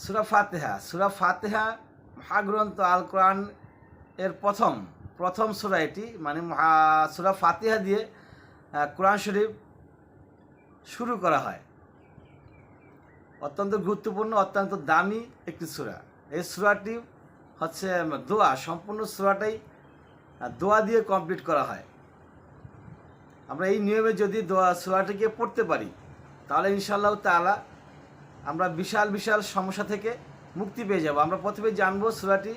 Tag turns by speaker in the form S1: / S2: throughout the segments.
S1: সুরা ফাতেহা। সুরা ফাতেহা মহাগ্রন্থ আল কোরআন এর প্রথম প্রথম সুরা এটি মানে সুরা ফাতিহা দিয়ে কোরআন শরীফ শুরু করা হয়। অত্যন্ত গুরুত্বপূর্ণ, অত্যন্ত দামি একটি সুরা। এই সুরাটি হচ্ছে দোয়া, সম্পূর্ণ সুরাটাই দোয়া দিয়ে কমপ্লিট করা হয়। আমরা এই নিয়মে যদি দোয়া, সুরাটিকে পড়তে পারি, তাহলে ইনশাআল্লাহ তাআলা আমরা বিশাল বিশাল সমস্যা থেকে মুক্তি পেয়ে যাব। আমরা প্রথমে জানব সুরাটি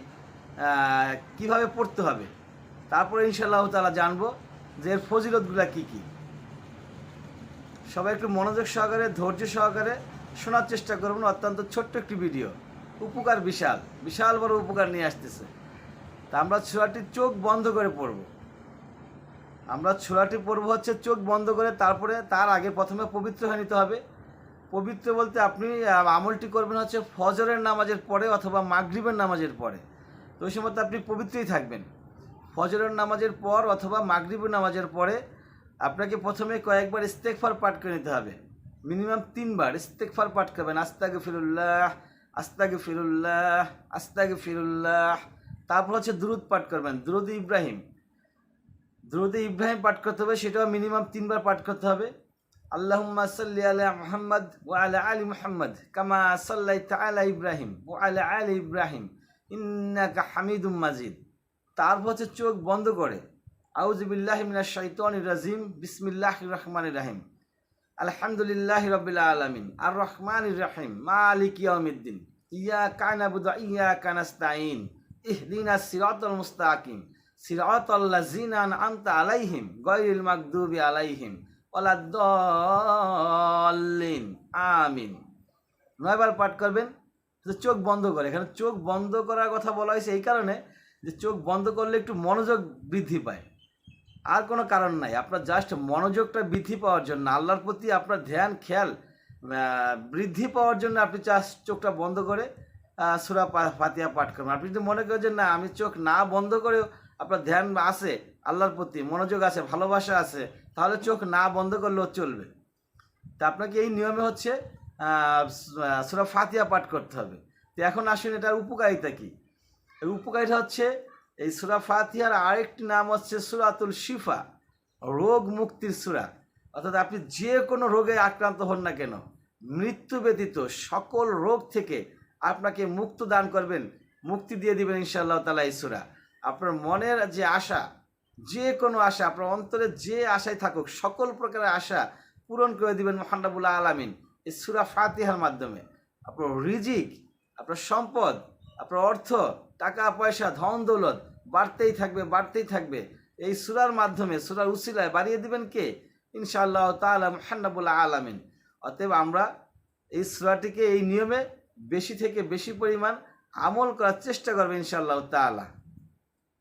S1: কীভাবে পড়তে হবে। তারপরে ইনশাআল্লাহ তারা জানব যে এর ফজিলতগুলা কী কী। সবাই একটু মনোযোগ সহকারে, ধৈর্য সহকারে শোনার চেষ্টা করবেন। অত্যন্ত ছোট্ট একটি ভিডিও। উপকার বিশাল বিশাল বড় উপকার নিয়ে আসতেছে। তা আমরা ছোড়াটি চোখ বন্ধ করে পড়ব। আমরা ছোড়াটি পড়ব হচ্ছে চোখ বন্ধ করে, তারপরে তার আগে প্রথমে পবিত্র হয়ে নিতে হবে। পবিত্র বলতে আপনি আমলটি করবেন হচ্ছে ফজরের নামাজের পরে অথবা মাগরিবের নামাজের পরে। তো ওই সময় আপনি পবিত্রই থাকবেন। ফজরের নামাজের পর অথবা মাগরিবের নামাজের পরে আপনাকে প্রথমে কয়েকবার ইস্তেকফার পাঠ করে নিতে হবে। মিনিমাম তিনবার ইস্তেকফার পাঠ করবেন। আস্তাগে ফিরুল্লাহ আস্তাগে ফিরুল্লাহ আস্তাগে ফিরুল্লাহ তারপর হচ্ছে দ্রুত পাঠ করবেন। দুরুদ ইব্রাহিম। দুরুদ ইব্রাহিম পাঠ করতে হবে, সেটাও মিনিমাম তিনবার পাঠ করতে হবে। আল্লাহুম্মা সাল্লি আলা মুহাম্মদ ওয়া আলা আলি মুহাম্মদ, কামা সাল্লাইতা আলা ইব্রাহিম ওয়া আলা আলি ইব্রাহিম, ইন্নাকা হামিদুম তারপর চোখ বন্ধ করে। আউজবিল্লাহ মিনাশ শাইতানির রাজিম, বিসমিল্লাহির রহমানির রহিম। আলহামদুলিল্লাহ রবিল আলমিন। আর রহমানির রহিম, মালিক ইয়াউমিদ্দিন। ইয়া কানাবুদু ইয়া কানাস্তাইন ইহদিনা সিরাতাল মুস্তাকিম। সিরাতাল্লাযিনা আনআমতা আলাইহিম, গায়রিল মাগদুবি আলাইহিম। ওয়ালাদ-দাল্লিন আমিন। নয়বার পাঠ করবেন চোখ বন্ধ করে। এখানে চোখ বন্ধ করার কথা বলা হয়েছে এই কারণে যে চোখ বন্ধ করলে একটু মনোযোগ বৃদ্ধি পায়। আর কোনো কারণ নাই। আপনার জাস্ট মনোযোগটা বৃদ্ধি পাওয়ার জন্য, আল্লাহর প্রতি আপনার ধ্যান, খেয়াল বৃদ্ধি পাওয়ার জন্য আপনি চাষ চোখটা বন্ধ করে সুরা ফাতিহা পাঠ করবেন। আপনি যদি মনে করেন যে না, আমি চোখ না বন্ধ করেও আপনার ধ্যান আছে, আল্লাহর প্রতি মনোযোগ আছে, ভালোবাসা আছে তাহলে চোখ না বন্ধ করলেও চলবে। তা আপনাকে এই নিয়মে হচ্ছে সুরা ফাতিহা পাঠ করতে হবে। তো এখন আসুন, এটার উপকারিতা কী? এর উপকারিতা হচ্ছে, এই সুরা ফাতিহার আরেকটি নাম হচ্ছে সুরাতুল শিফা, রোগ মুক্তির সুরা। অর্থাৎ আপনি যে কোনো রোগে আক্রান্ত হন না কেন, মৃত্যু ব্যতীত সকল রোগ থেকে আপনাকে মুক্ত দান করবেন, মুক্তি দিয়ে দিবেন ইনশাআল্লাহ তালা এই সুরা। আপনার মনের যে আশা যে কোনো আশা, আপনার অন্তরে যে আশায় থাকুক, সকল প্রকারের আশা পূরণ করে দিবেন মহান্নাবুল্লাহ আলামিন। এই সুরা ফাতিহার মাধ্যমে। আপনার রিজিক, আপনার সম্পদ, আপনার অর্থ, টাকা, পয়সা, ধন, দৌলত বাড়তেই থাকবে বাড়তেই থাকবে। এই সুরার মাধ্যমে, সুরার উসিলায় বাড়িয়ে দিবেন কে? ইনশাআল্লাহ তাআলা মুহান্নাবুল্লাহ আলামিন। অতএব আমরা এই সুরাটিকে এই নিয়মে বেশি থেকে বেশি পরিমাণ আমল করার চেষ্টা করবে ইনশাআল্লাহ তাআলা।